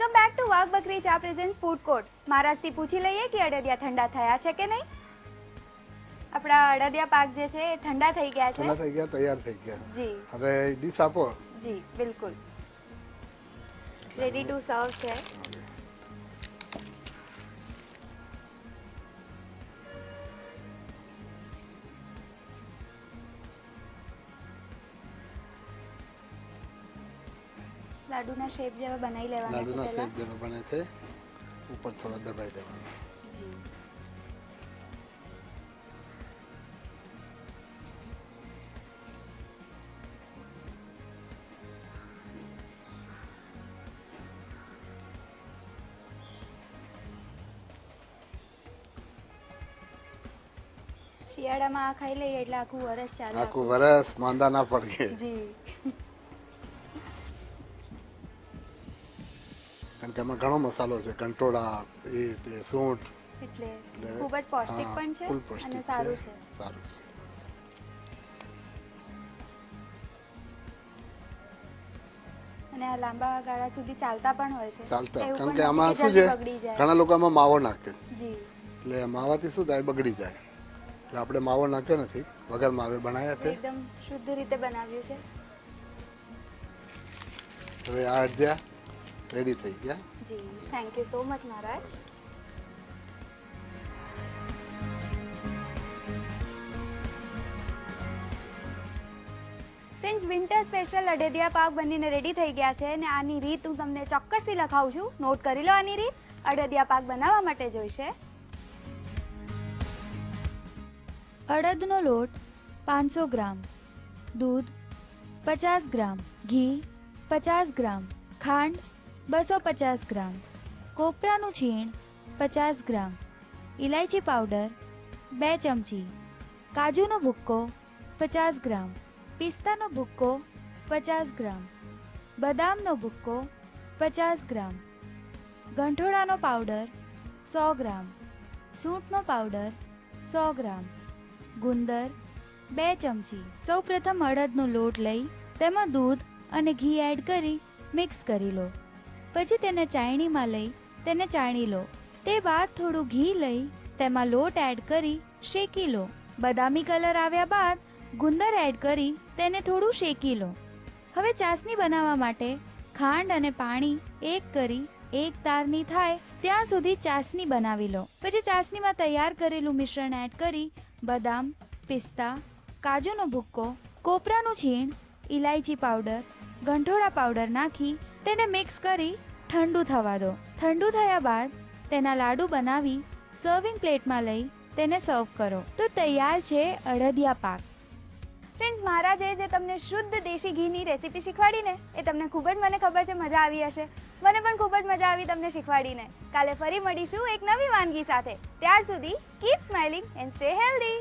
Welcome back to વાઘ બકરી ચા પ્રેઝન્સ ફૂડ કોર્ટ. મહારાજથી પૂછી લઈએ કે અડદિયા ઠંડા થયા છે કે નહીં? આપણા અડદિયા પાક જે છે એ ઠંડા થઈ ગયા છે? ઠંડા થઈ ગયા તૈયાર થઈ ગયા. જી. હવે ડીશ આપો. જી બિલકુલ. રેડી ટુ સર્વ છે. લાડુના શેપ જેવા બનાવી લેવાના લાડુના શેપ જેવા બને છે. ઉપર થોડો દબાઈ દેવાનો. શિયાળામાં આ ખાઈ લઈએ એટલે આખું વરસ ચાલે આખું વરસ માંદા ના પડે જી. કારણ કે એમાં ઘણો મસાલો છે કંટોળા એ તે સૂંઠ. એટલે ખૂબ જ પૌષ્ટિક પણ છે અને સારું છે. સારું છે. અને આ લાંબા ગાળા સુધી ચાલતા પણ હોય છે. ચાલતા કારણ કે આમાં શું છે ઘણા લોકો આમાં માવો નાખે. એટલે માવાથી શું થાય બગડી જાય. એટલે આપણે માવો નાખ્યો નથી વગર માવે બનાવ્યા છે. એકદમ શુદ્ધ રીતે બનાવ્યું છે. હવે આ અડધ્યા. રેડી થઈ ગયા? જી thank you so much Maharaj friends winter special અડદિયા પાક બનીને રેડી થઈ ગયા છે અને આની રીત હું તમને ચોક્કસથી લખાવું છું. નોટ કરી લો આની રીત. અડદિયા પાક બનાવવા માટે જોઈશે અડદનો લોટ પાંચસો ગ્રામ દૂધ પચાસ ગ્રામ ઘી પચાસ ગ્રામ ખાંડ બસો પચાસ ગ્રામ. કોપરાનું છીણ પચાસ ગ્રામ. ઇલાયચી પાવડર બે ચમચી. કાજુનો ભૂક્કો પચાસ ગ્રામ. પિસ્તાનો ભૂક્કો પચાસ ગ્રામ. બદામનો ભૂક્કો પચાસ ગ્રામ. ગંઠોડાનો પાવડર સો ગ્રામ. સૂંઠનો પાવડર સો ગ્રામ. ગુંદર બે ચમચી. સૌપ્રથમ અડદનો લોટ લઈ તેમાં દૂધ અને ઘી એડ કરી મિક્સ કરી લો. પછી તેને ચાયણીમાં લઈ, તેને ચાણી લો. તે બાદ થોડું ઘી લઈ, તેમાં લોટ એડ કરી, શેકી લો. બદામી કલર આવ્યા બાદ ગુંદર એડ કરી, તેને થોડું શેકી લો. હવે ચાસણી બનાવવા માટે ખાંડ અને પાણી એક કરી, એક તારની થાય ત્યાં સુધી ચાસણી બનાવી લો. પછી ચાસણીમાં તૈયાર કરેલું મિશ્રણ એડ કરી, બદામ, પિસ્તા, કાજુનો ભૂક્કો, કોપરાનું છીણ ઇલાયચી પાવડર, ગંઠોળા પાવડર નાખી તેને મિક્સ કરી ઠંડુ થવા દો. ઠંડુ થયા બાદ તેના લાડુ બનાવી સર્વિંગ પ્લેટમાં લઈ તેને સર્વ કરો. તો તૈયાર છે અડદિયા પાક. ફ્રેન્ડ્સ મહારાજે જે તમને શુદ્ધ દેશી ઘીની રેસીપી શીખવાડીને, એ તમને ખૂબ જ મને ખબર છે, મજા આવી હશે. મને પણ ખૂબ જ મજા આવી તમને શીખવાડીને. કાલે ફરી મળીશું એક નવી વાનગી સાથે. ત્યાર સુધી keep smiling and stay healthy